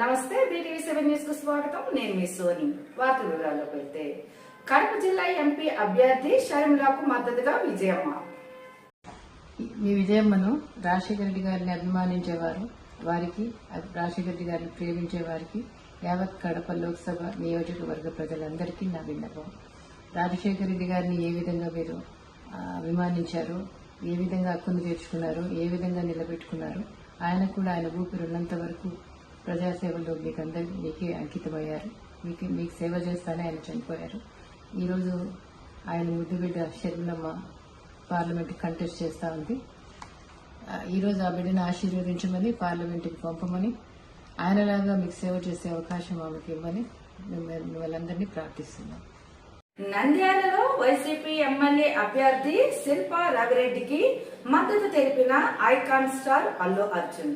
నమస్తే BTV seven న్యూస్కు స్వాగతం. నేను మీ సోని. వార్త వివరాల్లోకి వెళ్తే కడప జిల్లా ఎంపీ అభ్యర్థి షర్మిలాకు మద్దతుగా విజయమ్మ. మీ విజయమ్మను రాజశేఖర రెడ్డి గారిని అభిమానించేవారు వారికి రాజశేఖర రెడ్డి గారిని ప్రేమించే వారికి యావత్ కడప లోక్సభ నియోజకవర్గ ప్రజలందరికీ నా విన్నపం. రాజశేఖర రెడ్డి గారిని ఏ విధంగా మీరు అభిమానించారు ఏ విధంగా హక్కును తీర్చుకున్నారు ఏ విధంగా నిలబెట్టుకున్నారు ఆయన కూడా ఆయన ఊపిరి ఉన్నంత వరకు ప్రజాసేవలో మీకు అందరి మీకే అంకితమయ్యారు. మీకు మీకు సేవ చేస్తానే ఆయన చనిపోయారు. ఈరోజు ఆయన ముద్దుబిడ్డ షర్మిలమ్మ పార్లమెంట్ కంటెస్ట్ చేస్తూ ఉంది. ఈరోజు ఆ బిడ్డను ఆశీర్వదించమని పార్లమెంట్కి పంపమని ఆయనలాగా మీకు సేవ చేసే అవకాశం ఆమెకి ఇవ్వమని మిమ్మల్ని ప్రార్థిస్తున్నాం. నంద్యాలలో వైసీపీ ఎమ్మెల్యే అభ్యర్థి శిల్ప రవిరెడ్డికి మద్దతు తెలిపిన ఐకాన్ స్టార్ అల్లు అర్జున్.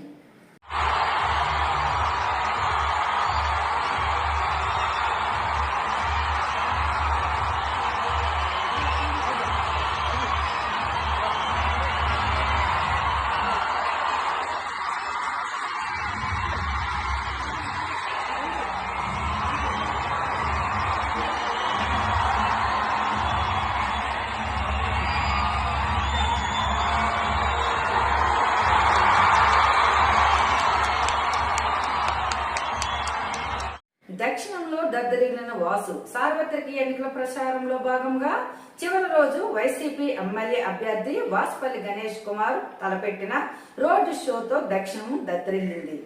వాసు సార్వత్రిక ఎన్నికల ప్రచారంలో భాగంగా చివరి రోజు వైసీపీ ఎమ్మెల్యే అభ్యర్థి వాసుపల్లి గణేష్ కుమార్ తలపెట్టిన రోడ్డు షోతో దక్షిణం దద్దరిల్లింది.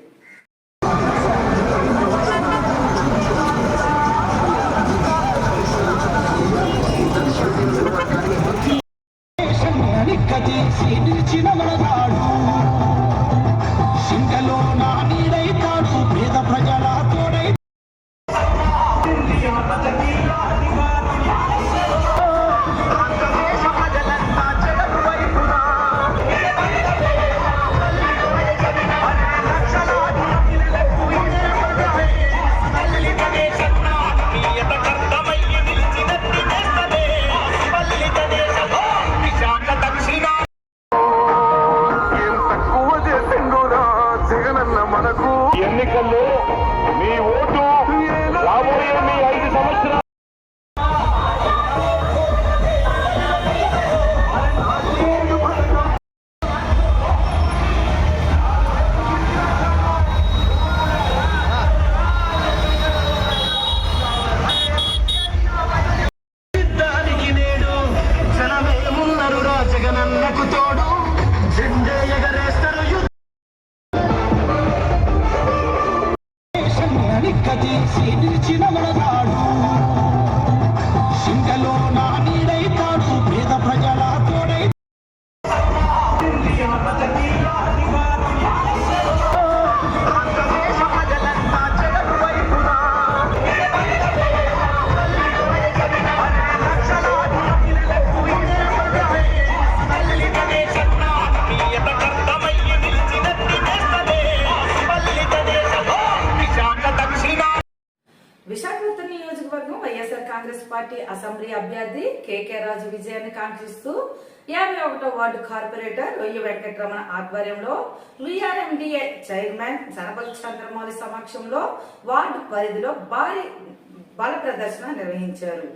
కదీసి నిలిచిన మనగాడు. సింగలో నాని ఒకటో వార్డు కార్పొరేటర్ రొయ్య వెంకటరమణ ఆధ్వర్యంలో విఆర్ఎండిఏ చైర్మన్ సరపతి చంద్రమౌళి సమక్షంలో వార్డు పరిధిలో భారీ బల ప్రదర్శన నిర్వహించారు.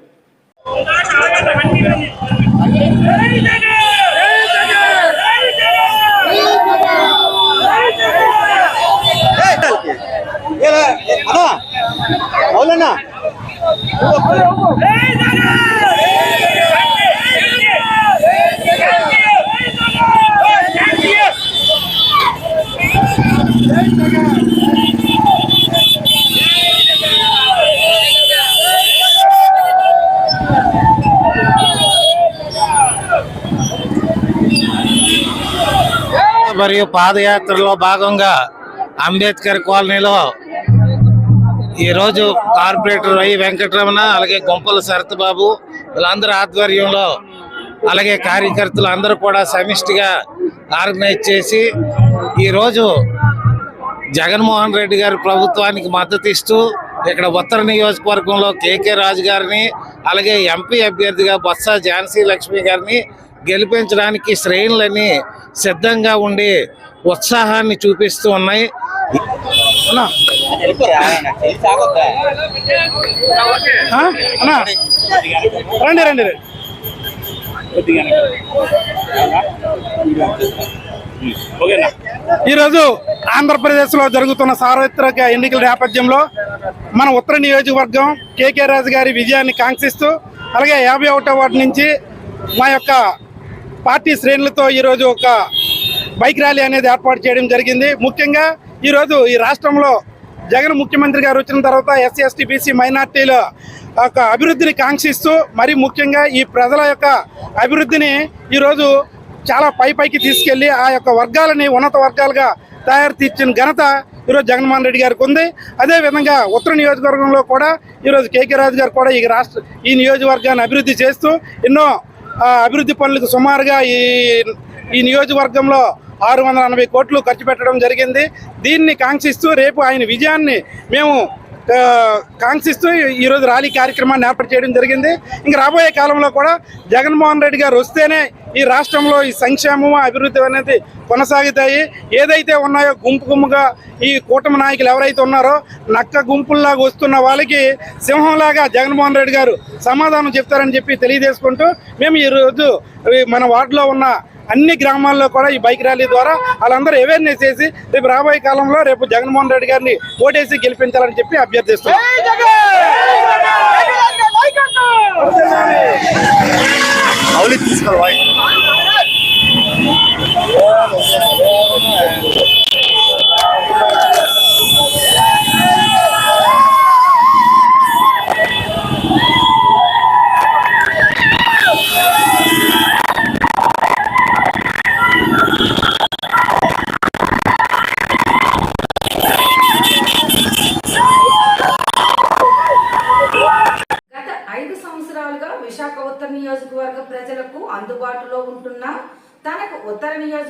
మరియు పాదయాత్రలో భాగంగా అంబేద్కర్ కాలనీలో ఈరోజు కార్పొరేటర్ వై వెంకటరమణ అలాగే గుంపల శరత్బాబు వీళ్ళందరూ వీళ్ళందరి ఆధ్వర్యంలో అలాగే కార్యకర్తలు అందరూ కూడా సమిష్టిగా ఆర్గనైజ్ చేసి ఈరోజు జగన్మోహన్ రెడ్డి గారి ప్రభుత్వానికి మద్దతు ఇస్తూ ఇక్కడ ఉత్తర నియోజకవర్గంలో కేకే రాజు గారిని అలాగే ఎంపీ అభ్యర్థిగా బొత్స ఝాన్సీ లక్ష్మి గారిని గెలిపించడానికి శ్రేణులన్నీ సిద్ధంగా ఉండి ఉత్సాహాన్ని చూపిస్తూ ఉన్నాయి. రండి రండి ఈరోజు ఆంధ్రప్రదేశ్లో జరుగుతున్న సార్వత్రిక ఎన్నికల నేపథ్యంలో మన ఉత్తర నియోజకవర్గం కేకే రాజు గారి విజయాన్ని కాంక్షిస్తూ అలాగే యాభై ఒకటో వార్డు నుంచి మా యొక్క పార్టీ శ్రేణులతో ఈరోజు ఒక బైక్ ర్యాలీ అనేది ఏర్పాటు చేయడం జరిగింది. ముఖ్యంగా ఈరోజు ఈ రాష్ట్రంలో జగన్ ముఖ్యమంత్రి గారు వచ్చిన తర్వాత ఎస్సీ ఎస్టీ బీసీ మైనార్టీల యొక్క అభివృద్ధిని కాంక్షిస్తూ మరి ముఖ్యంగా ఈ ప్రజల యొక్క అభివృద్ధిని ఈరోజు చాలా పై పైకి తీసుకెళ్ళి ఆ యొక్క వర్గాలని ఉన్నత వర్గాలుగా తయారు తీర్చిన ఘనత ఈరోజు జగన్మోహన్ రెడ్డి గారికి ఉంది. అదే విధంగా ఉత్తర నియోజకవర్గంలో కూడా ఈరోజు కేకే రాజు గారు కూడా ఈ రాష్ట్ర ఈ నియోజకవర్గాన్ని అభివృద్ధి చేస్తూ ఎన్నో అభివృద్ధి పనులకు సుమారుగా ఈ ఈ నియోజకవర్గంలో ఆరు వందల ఎనభై కోట్లు ఖర్చు పెట్టడం జరిగింది. దీన్ని కాంక్షిస్తూ రేపు ఆయన విజయాన్ని మేము కాంక్షిస్తూ ఈరోజు ర్యాలీ కార్యక్రమాన్ని ఏర్పాటు చేయడం జరిగింది. ఇంక రాబోయే కాలంలో కూడా జగన్మోహన్ రెడ్డి గారు వస్తేనే ఈ రాష్ట్రంలో ఈ సంక్షేమం అభివృద్ధి అనేది కొనసాగుతాయి. ఏదైతే ఉన్నాయో గుంపు గుంపుగా ఈ కూటమి నాయకులు ఎవరైతే ఉన్నారో నక్క గుంపుల్లాగా వస్తున్న వాళ్ళకి సింహంలాగా జగన్మోహన్ రెడ్డి గారు సమాధానం చెప్తారని చెప్పి తెలియజేసుకుంటూ మేము ఈరోజు మన వార్డులో ఉన్న అన్ని గ్రామాల్లో కూడా ఈ బైక్ ర్యాలీ ద్వారా వాళ్ళందరూ అవేర్నెస్ చేసి రేపు రాబోయే కాలంలో రేపు జగన్మోహన్ రెడ్డి గారిని ఓటేసి గెలిపించాలని చెప్పి అభ్యర్థిస్తున్నాం. గత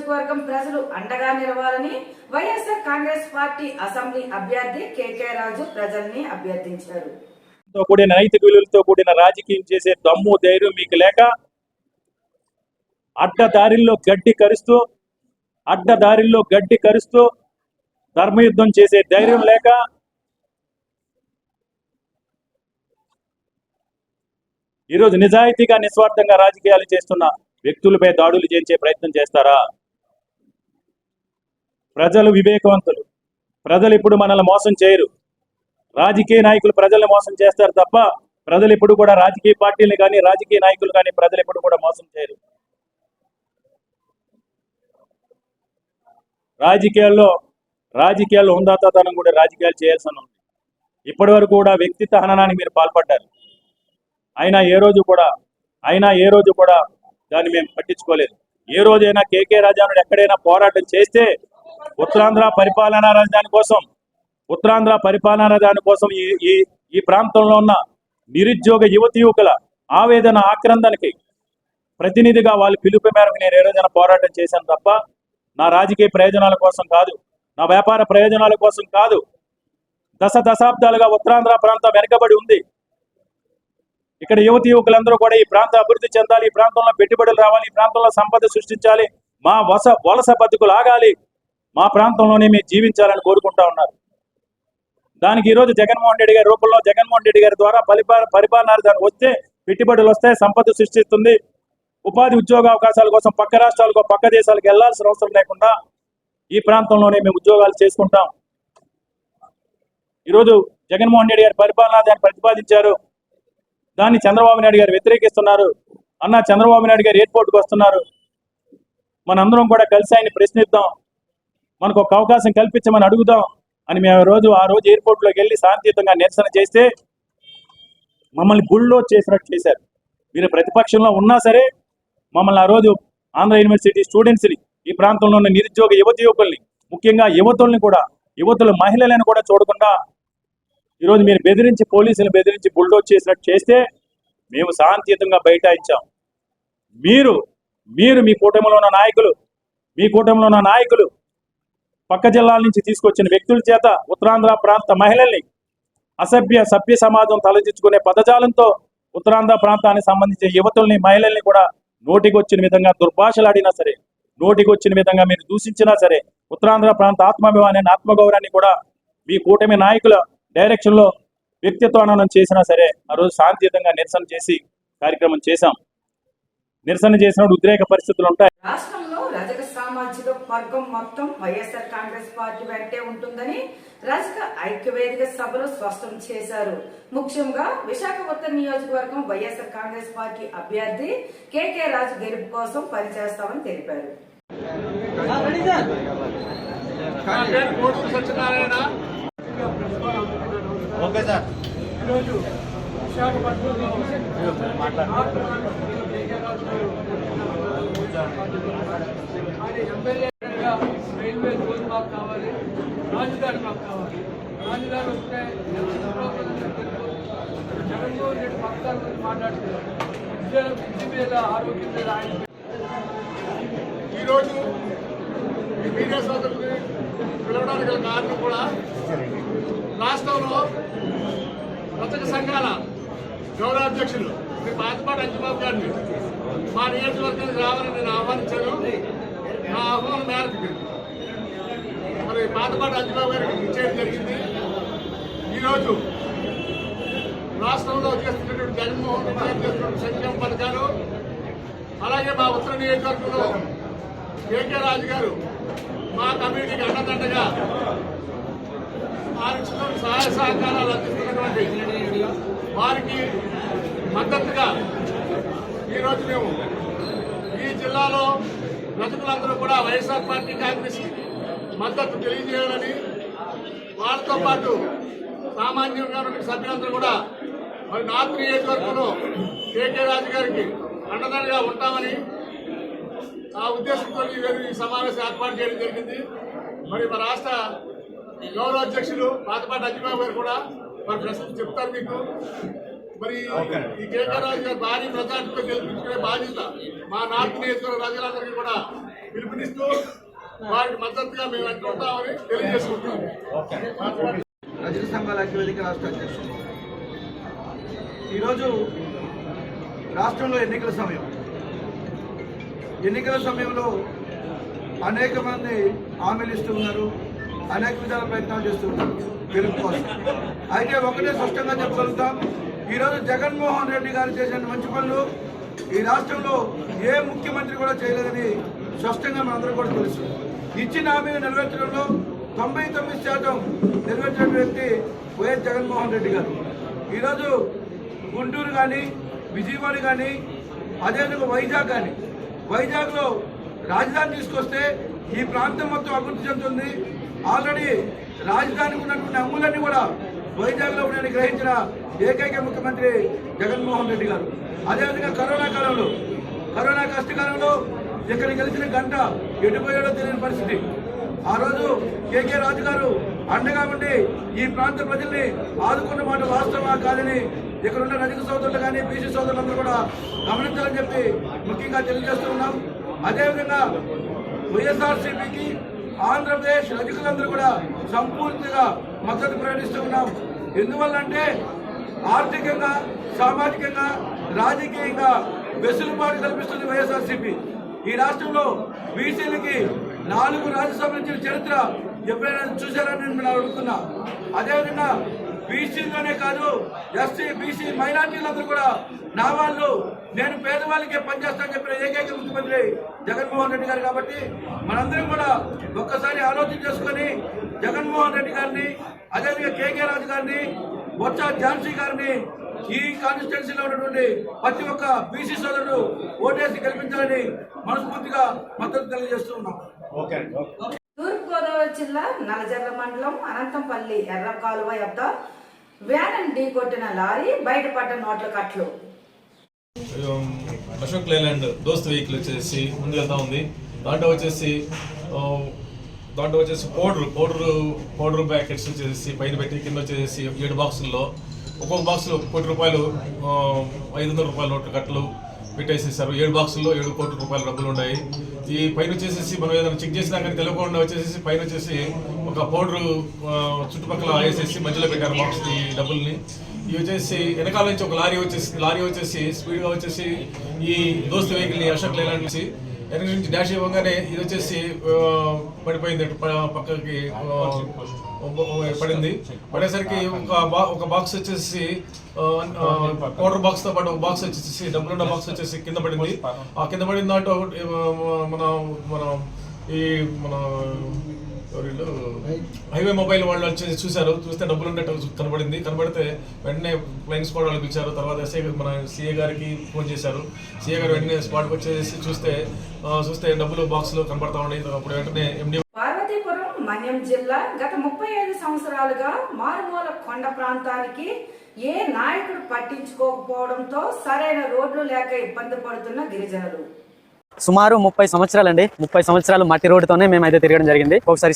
నియోజకవర్గం ప్రజలు అండగా నిలవాలని వైఎస్ఆర్ కాంగ్రెస్ పార్టీ అసెంబ్లీ అభ్యర్థి కేకే రాజు ప్రజల్ని అభ్యర్థించారు. కూడిన నైతిక విలువలతో కూడిన రాజకీయం చేసే దమ్ము ధైర్యం మీకు లేక అడ్డదారిల్లో గడ్డి కరుస్తూ అడ్డదారిల్లో గడ్డి కరుస్తూ ధర్మయుద్ధం చేసే ధైర్యం లేక ఈరోజు నిజాయితీగా నిస్వార్థంగా రాజకీయాలు చేస్తున్న వ్యక్తులపై దాడులు చేయించే ప్రయత్నం చేస్తారా? ప్రజలు వివేకవంతులు. ప్రజలు ఇప్పుడు మనల్ని మోసం చేయరు. రాజకీయ నాయకులు ప్రజల్ని మోసం చేస్తారు తప్ప ప్రజలు ఇప్పుడు కూడా రాజకీయ పార్టీలు కానీ రాజకీయ నాయకులు కానీ ప్రజలు ఇప్పుడు కూడా మోసం చేయరు. రాజకీయాల్లో రాజకీయాల్లో ఉందాతనం కూడా రాజకీయాలు చేయాల్సి ఉంది. ఇప్పటి వరకు కూడా వ్యక్తిత్వ హననానికి మీరు పాల్పడ్డారు. అయినా ఏ రోజు కూడా అయినా ఏ రోజు కూడా దాన్ని మేము పట్టించుకోలేదు. ఏ రోజైనా కేకే రాజానుడు ఎక్కడైనా పోరాటం చేస్తే ఉత్తరాంధ్ర పరిపాలనా రాజధాని కోసం ఉత్తరాంధ్ర పరిపాలనా దాని కోసం ఈ ఈ ఈ ప్రాంతంలో ఉన్న నిరుద్యోగ యువతి యువకుల ఆవేదన ఆక్రందనకి ప్రతినిధిగా వాళ్ళ పిలుపు మేరకు నేను ఏ రోజైనా పోరాటం చేశాను తప్ప నా రాజకీయ ప్రయోజనాల కోసం కాదు. నా వ్యాపార ప్రయోజనాల కోసం కాదు. దశ దశాబ్దాలుగా ఉత్తరాంధ్ర ప్రాంతం వెనకబడి ఉంది. ఇక్కడ యువతి యువకులందరూ కూడా ఈ ప్రాంతం అభివృద్ధి చెందాలి ఈ ప్రాంతంలో పెట్టుబడులు రావాలి ఈ ప్రాంతంలో సంపద సృష్టించాలి మా వస వలస బతుకులు ఆగాలి మా ప్రాంతంలోనే మేము జీవించాలని కోరుకుంటా ఉన్నారు. దానికి ఈరోజు జగన్మోహన్ రెడ్డి గారి రూపంలో జగన్మోహన్ రెడ్డి గారి ద్వారా పరిపాలన పరిపాలన దానికి వస్తే పెట్టుబడులు వస్తాయి సంపద సృష్టిస్తుంది. ఉపాధి ఉద్యోగ అవకాశాల కోసం పక్క రాష్ట్రాలకు పక్క దేశాలకు వెళ్ళాల్సిన అవసరం లేకుండా ఈ ప్రాంతంలోనే మేము ఉద్యోగాలు చేసుకుంటాం. ఈరోజు జగన్మోహన్ రెడ్డి గారి పరిపాలన దాన్ని ప్రతిపాదించారు. దాన్ని చంద్రబాబు నాయుడు గారు వ్యతిరేకిస్తున్నారు. అన్న చంద్రబాబు నాయుడు గారు ఎయిర్పోర్ట్కి వస్తున్నారు. మనందరం కూడా కలిసి ఆయన్ని ప్రశ్నిద్దాం. మనకు ఒక అవకాశం కల్పించమని అడుగుదాం అని మేము ఆ రోజు ఆ రోజు ఎయిర్పోర్ట్లోకి వెళ్ళి శాంతియుతంగా నిరసన చేస్తే మమ్మల్ని గుళ్ళో చేసినట్టు చేశారు. మీరు ప్రతిపక్షంలో ఉన్నా సరే మమ్మల్ని ఆ రోజు ఆంధ్ర యూనివర్సిటీ స్టూడెంట్స్ని ఈ ప్రాంతంలో ఉన్న నిరుద్యోగ యువత యువకుల్ని ముఖ్యంగా యువతుల్ని కూడా యువతుల మహిళలను కూడా చూడకుండా ఈరోజు మీరు బెదిరించి పోలీసులు బెదిరించి బుల్డోజ్ చేసినట్టు చేస్తే మేము శాంతియుతంగా బైఠాయించాం. మీరు మీరు మీ కూటమిలో ఉన్న నాయకులు మీ కూటమిలో ఉన్న నాయకులు పక్క జిల్లాల నుంచి తీసుకొచ్చిన వ్యక్తుల చేత ఉత్తరాంధ్ర ప్రాంత మహిళల్ని అసభ్య సభ్య సమాజం తలదించుకునే పదజాలంతో ఉత్తరాంధ్ర ప్రాంతానికి సంబంధించిన యువతుల్ని మహిళల్ని కూడా నోటికొచ్చిన విధంగా దుర్భాషలాడినా సరే నోటికొచ్చిన విధంగా మీరు దూషించినా సరే ఉత్తరాంధ్ర ప్రాంత ఆత్మాభిమానాన్ని ఆత్మగౌరవాన్ని కూడా మీ కూటమి నాయకుల డైరెక్షన్లో వ్యక్తిత్వానం చేసినా సరే ఆ రోజు శాంతియుతంగా నిరసన చేసి కార్యక్రమం చేశాం. నిరసన చేసినప్పుడు ఉద్రేక పరిస్థితులు ఉంటాయి. రాష్ట్రంలో రజక సామాజిక వర్గం మొత్తం వైఎస్ఆర్ కాంగ్రెస్ పార్టీ వెంటే ఉంటుందని రజక ఐక్యవేదిక సభలో స్పష్టం చేశారు. ముఖ్యంగా విశాఖ ఉత్తర నియోజకవర్గం వైఎస్ఆర్ కాంగ్రెస్ పార్టీ అభ్యర్థి కేకే రాజు గెలుపు కోసం పనిచేస్తామని తెలిపారు. రైల్వే జోన్ మాకు కావాలి రాజధాని మాకు కావాలి. రాజధాని వస్తే జగన్మోహన్ రెడ్డి పథకాల గురించి మాట్లాడుతున్నారు. విద్య విద్య మీద ఆరోగ్యం మీద ఆయన ఈరోజు మీడియా సోదరుల్ని పిలవడానికి కారణం కూడా రాష్ట్రంలో రచక సంఘాల గౌరవాధ్యక్షులు మీ పాతపాటి అంజబాబు గారిని మా నియోజకవర్గానికి రావాలని నేను ఆహ్వానించాను. నా ఆహ్వానం మేరకు. మరి పాతపాటి అంజబాబు గారికి ఇచ్చేయడం జరిగింది. ఈరోజు రాష్ట్రంలో చేస్తున్నటువంటి జగన్మోహన్ రెడ్డి గారు చేస్తున్నటువంటి సంక్షేమ పథకాలు అలాగే మా ఉత్తర నియోజకవర్గంలో కేకే రాజు గారు మా కమ్యూనిటీకి అండదండగా వారికి సహాయ సహకారాలు అందిస్తున్నటువంటి వారికి మద్దతుగా ఈరోజు మేము ఈ జిల్లాలో రజకులందరూ కూడా వైఎస్ఆర్ పార్టీ కాంగ్రెస్ మద్దతు తెలియజేయాలని వాళ్ళతో పాటు సామాన్యంగా ఉన్న సభ్యులందరూ కూడా మరి నార్త్ నియోజకవర్గంలో కేకే రాజు గారికి అండదండగా ఉంటామని ఆ ఉద్దేశంతో ఈ సమావేశం ఏర్పాటు చేయడం జరిగింది. మరి మా రాష్ట్ర గౌరవ అధ్యక్షులు పాతపాటి అజ్జిబాబు గారు కూడా మరి ప్రశ్నలు చెప్తారు మీకు. మరి ఈ కేకే రాజు గారు భారీ మెజార్టీతో గెలిపించుకునే బాధ్యత మా నార్త్ నియోజకవర్గ ప్రజలందరికీ కూడా పిలుపునిస్తూ వారికి మద్దతుగా మేము అంటుంటామని తెలియజేసుకుంటున్నాం. రజక సంఘాల ఐక్యవేదిక రాష్ట్ర అధ్యక్షుడు. ఈరోజు రాష్ట్రంలో ఎన్నికల సమయం. ఎన్నికల సమయంలో అనేక మంది హామీలు ఇస్తూ ఉన్నారు అనేక విధాల ప్రయత్నాలు చేస్తూ ఉన్నారు గెలుపు కోసం. అయితే ఒకటే స్పష్టంగా చెప్పగలుగుతాం. ఈరోజు జగన్మోహన్ రెడ్డి గారు చేసిన మంచి పనులు ఈ రాష్ట్రంలో ఏ ముఖ్యమంత్రి కూడా చేయలేదని స్పష్టంగా మనందరూ కూడా తెలుసు. ఇచ్చిన హామీని నెరవేర్చడంలో తొంభై తొమ్మిది శాతం నెరవేర్చిన వ్యక్తి వైఎస్ జగన్మోహన్ రెడ్డి గారు. ఈరోజు గుంటూరు కానీ విజయవాడ కానీ అదేవిధంగా వైజాగ్ కానీ వైజాగ్లో రాజధాని తీసుకొస్తే ఈ ప్రాంతం మొత్తం అభివృద్ధి చెందుతుంది. ఆల్రెడీ రాజధానికి ఉన్నటువంటి అమ్ములన్నీ కూడా వైజాగ్లో ఉన్నాయని గ్రహించిన ఏకైక ముఖ్యమంత్రి జగన్మోహన్ రెడ్డి గారు. అదేవిధంగా కరోనా కాలంలో కరోనా కష్టకాలంలో ఇక్కడ గెలిచిన గంట ఎటుపోయాడో తెలియని పరిస్థితి. ఆ రోజు కేకే రాజు గారు అండగా ఉండి ఈ ప్రాంత ప్రజల్ని ఆదుకున్న మాట వాస్తవమా కాదని ఇక్కడ ఉన్న రజక సోదరులు కానీ బీసీ సోదరులందరూ కూడా గమనించాలని చెప్పి ముఖ్యంగా తెలియజేస్తూ ఉన్నాం. అదేవిధంగా వైఎస్ఆర్సీపీకి ఆంధ్రప్రదేశ్ రజకులందరూ కూడా సంపూర్తిగా మద్దతు ప్రకటిస్తూ ఉన్నాం ఎందువల్ల అంటే ఆర్థికంగా సామాజికంగా రాజకీయంగా వెసులుబాటు కల్పిస్తుంది వైఎస్ఆర్సీపీ. ఈ రాష్ట్రంలో బీసీలకి నాలుగు రాజ్యసభ నుంచి చరిత్ర ఎప్పుడైనా చూశారని నేను అడుగుతున్నా. అదేవిధంగా బీసీలోనే కాదు ఎస్సీ బీసీ మైనార్టీలందరూ కూడా నా వాళ్ళు నేను పేదవాళ్ళకే పనిచేస్తానని చెప్పిన ఏకైక ముఖ్యమంత్రి జగన్మోహన్ రెడ్డి గారు కాబట్టి మనందరం కూడా ఒక్కసారి ఆలోచన చేసుకొని జగన్మోహన్ రెడ్డి గారిని అదేవిధంగా కేకే రాజు గారిని బొత్స ఝాన్సీ గారిని ఈ కాన్స్టిట్యున్సీలో ఉన్నటువంటి ప్రతి ఒక్క బీసీ సోదరుడు ఓటేసి గెలిపించాలని మనస్ఫూర్తిగా మద్దతు తెలియజేస్తూ ఉన్నాం. తూర్పుగోదావరి జిల్లా నలజర్ల మండలం అనంతంపల్లి ఎర్ర కాలువ యొద్ద వ్యాన్ ఢీ కొట్టిన లారీ బయటపడ్డ నోట్ల కట్లు. అశోక్ లేలాండ్ దోస్త్ వెహికల్ వచ్చేసి ముందు వెళ్తా ఉంది. దాంట్లో వచ్చేసి దాంట్లో వచ్చేసి పౌడర్ పౌడర్ పౌడర్ ప్యాకెట్స్ వచ్చేసి పైన పెట్టి కింద వచ్చేసి ఏడు బాక్సుల్లో. ఒక్కొక్క బాక్సులో కోటి రూపాయలు ఐదు వందల రూపాయల నోట్ల కట్టలు పెట్టేసేసారు. ఏడు బాక్సుల్లో ఏడు కోట్ల రూపాయల డబ్బులు ఉన్నాయి ఈ పైన వచ్చేసి మనం ఏదైనా చెక్ చేసినా కానీ తెలియకుండా వచ్చేసి పైన వచ్చేసి ఒక పౌడర్ చుట్టుపక్కల వేసేసి మధ్యలో పెట్టారు బాక్స్ ఈ డబ్బుల్ని. ఇవి వచ్చేసి వెనకాల నుంచి ఒక లారీ వచ్చేసి లారీ వచ్చేసి స్పీడ్గా వచ్చేసి ఈ దోస్తు వెహికల్ని అశోక్ లేలాండ్ నుంచి వెనక నుంచి డాష్ ఇవ్వగానే ఇది వచ్చేసి పడిపోయింది పక్కకి పడింది. పడేసరికి ఒక బా ఒక బాక్స్ వచ్చేసి పౌడర్ బాక్స్తో పాటు ఒక బాక్స్ వచ్చేసి డబ్బులున్న బాక్స్ వచ్చేసి కింద పడింది. ఆ కింద పడిన దాంట్లో మన మన ఈ మన హైవే మొబైల్ వాళ్ళు వచ్చి చూశారు చూస్తే డబ్బులు ఉన్నట్టు కనబడింది. కనబడితే వెంటనే ఫ్లైయింగ్ స్క్వాడ్ వాళ్ళు పిలిచారు. తర్వాత ఎస్ఐ మన సీఏ గారికి ఫోన్ చేశారు. సీఏ గారు వెంటనే స్పాట్కి వచ్చేసి చూస్తే చూస్తే డబ్బులు బాక్స్లో కనబడతా ఉన్నాయి. అప్పుడు వెంటనే ఎండి పార్వతీపురం మన్యం జిల్లా గత ముప్పై ఐదు సంవత్సరాలుగా మారుమూల కొండ ప్రాంతానికి ఏ నాయకుడు పట్టించుకోకపోవడంతో సరైన రోడ్లు లేక ఇబ్బంది పడుతున్న గిరిజనులు. సుమారు ముప్పై సంవత్సరాలండి. ముప్పై సంవత్సరాలు మట్టి రోడ్డుతోనే మేమైతే తిరగడం జరిగింది. ఒకసారి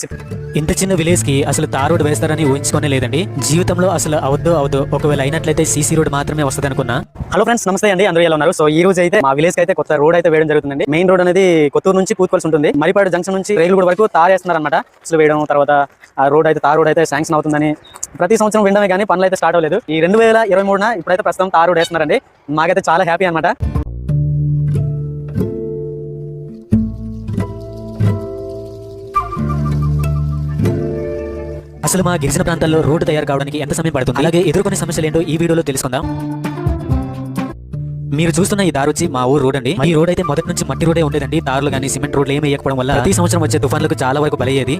ఇంత చిన్న విలేజ్కి అసలు తార్ రోడ్ వేస్తారని ఊహించుకోనే లేదండి. జీవితంలో అసలు అవద్దు అవద్దు. ఒకవేళ అయినట్లయితే సీసీ రోడ్ మాత్రమే వస్తుంది అనుకున్నా. హలో ఫ్రెండ్స్ నమస్తే అండి. అందరూ ఎలా ఉన్నారు? సో ఈ రోజు అయితే మా విలేజ్కి అయితే కొత్త రోడ్ అయితే వేయడం జరుగుతుందండి. మెయిన్ రోడ్ అనేది కొత్తూరు నుంచి కూతుకోవాల్సి ఉంటుంది. మరిపాడు జంక్షన్ నుంచి రైలు వరకు తార్ వేస్తున్నారు అనమాట అసలు వేయడం తర్వాత ఆ రోడ్ అయితే తార్ రోడ్ అయితే శాంక్షన్ అవుతుందని ప్రతి సంవత్సరం వినడమే కానీ పనులు అయితే స్టార్ట్ అవ్వలేదు. ఈ రెండు వేల ఇరవై మూడున ఇప్పుడైతే ప్రస్తుతం తార్ రోడ్ వేస్తున్నారండి. మాకైతే చాలా హ్యాపీ అనమాట అసలు మా గిరిజన ప్రాంతాల్లో రోడ్డు తయారు కావడానికి ఎంత సమయం పడుతుంది? అలాగే ఎదుర్కొనే సమస్యలు ఏంటో ఈ వీడియోలో తెలుసుకుందాం. మీరు చూస్తున్న ఈ దారి వచ్చి మా ఊరు రోడ్ అండి. ఈ రోడ్ అయితే మొదటి నుంచి మట్టి రోడే ఉండేదండి. దారులు కానీ సిమెంట్ రోడ్లు ఏమి వేయకపోవడం వల్ల ప్రతి సంవత్సరం వచ్చే తుఫాన్లకు చాలా వరకు బలయ్యేది.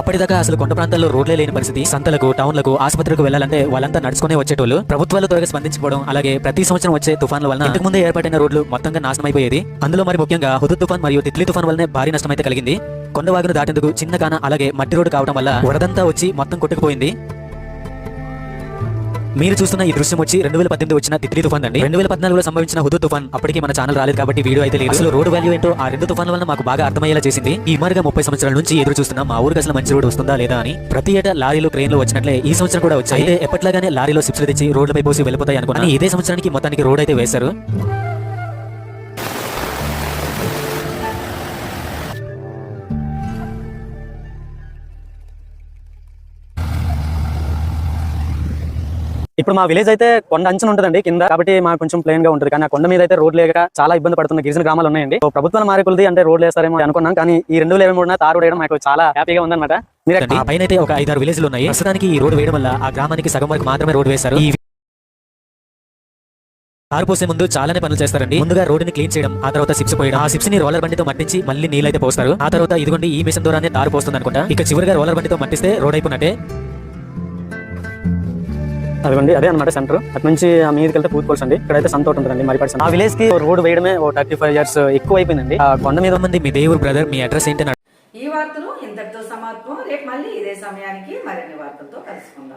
అప్పటిదాకా అసలు కొండ ప్రాంతాల్లో రోడ్లే లేని పరిస్థితి. సంతలకు టౌన్లకు ఆసుపత్రులకు వెళ్ళాలంటే వాళ్ళంతా నడుచుకునే వచ్చేటోళ్ళు. ప్రభుత్వాలు త్వరగా స్పందించుకోవడం అలాగే ప్రతి సంవత్సరం వచ్చే తుఫాన్ల వలన ఇంతకు ముందే ఏర్పాటైన రోడ్లు మొత్తంగా నాశనం అయిపోయేది అందులో మరి ముఖ్యంగా హుదు తుఫాన్ మరియు తిత్లీ తుఫాన్ వల్లనే భారీ నష్టం అయితే కలిగింది. కొండవాగును దాటేందుకు చిన్న కాన అలాగే మట్టి రోడ్డు కావడం వల్ల వరదంతా వచ్చి మొత్తం కొట్టుకుపోయింది. మీరు చూస్తున్న ఈ దృశ్యం వచ్చి రెండు వేల పద్దెనిమిది వచ్చిన తిత్లీ తుఫాన్ అండి రెండు వేల పద్నాలుగులో సంభవించిన హుదు తుఫాన్ అప్పటికి మన ఛానల్ రాలేదు కాబట్టి వీడియో అయితే లేదు. అసలు రోడ్ వాల్యూ ఏంటో ఆ రెండు తుఫాన్ల వల్ల మాకు బాగా అర్థమయ్యేలా చేసింది. ఈ మరిగా ముప్పై సంవత్సరాల నుంచి ఎదురు చూస్తున్న మా ఊరికి అసలు మంచి రోడ్డు వస్తుందా లేదా అని ప్రతి ఏటా లారీలు ట్రైన్లు వచ్చినట్లే ఈ సంవత్సరం కూడా వచ్చాయి. అయితే ఎప్పట్లాగానే లారీలో సిప్స్లు తెచ్చి రోడ్లపై పోసి వెళ్ళిపోతాయి అనుకున్నాను. ఇదే సంవత్సరానికి మొత్తానికి రోడ్ అయితే వేశారు. ఇప్పుడు మా విలేజ్ అయితే కొండ అంచన ఉంటుందండి కింద కాబట్టి మాకు కొంచెం ప్లేన్గా ఉంటుంది. కానీ ఆ కొండ మీద అయితే రోడ్ లేక చాలా ఇబ్బంది పడుతున్న గిరిజన గ్రామాలు ఉన్నాయండి. ప్రభుత్వం మారేకులది అంటే రోడ్లు వేస్తారేమో అనుకున్నాం. కానీ ఈ రెండు వేల మూడు మూడున తారు వేయడం మాకు చాలా హ్యాపీగా ఉందన్నమాట. మీరు పైన అయితే ఒక ఐదారు విలేజ్లు ఉన్నాయి. ప్రస్తుతానికి ఈ రోడ్ వేయడం వల్ల ఆ గ్రామానికి సగం వరకు మాత్రమే రోడ్ వేశారు. ఈ కారు పోసే ముందు చాలానే పనులు చేస్తారండి. ముందుగా రోడ్డుని క్లీన్ చేయడం ఆ తర్వాత సిప్స్ పోయడం. ఆ సిప్స్ని రోలర్ బండితో మట్టించి మళ్ళీ నీళ్ళైతే పోస్తారు. ఆ తర్వాత ఇదిగోండి ఈ మిషన్ ద్వారానే తారు పోస్తుంది అనుకుంటా ఇక చివరిగా రోలర్ బండితో మట్టిస్తే రోడ్ అయిపోయినట్టే. అదిగోండి అదే అనమాట సెంటర్. అటు నుంచి ఆ మీదకి వెళ్తే పూతుకోల్స్ అండి. ఇక్కడైతే సంతోట్ ఉంటుందండి మరి ఆ విలేజ్కి రోడ్ వేయడమే ఓ థర్టీ ఫైవ్ ఇయర్స్ ఎక్కువ అయిపోయిందండి ఆ కొండ మీద మంది మీ దేవుడు బ్రదర్ మీ అడ్రస్ ఏంటని ఈ వార్తలు ఇంతటితో సమాప్తం. రేపు మళ్ళీ ఇదే సమయానికి మరిన్ని వార్తలతో కలుసుకుందాం.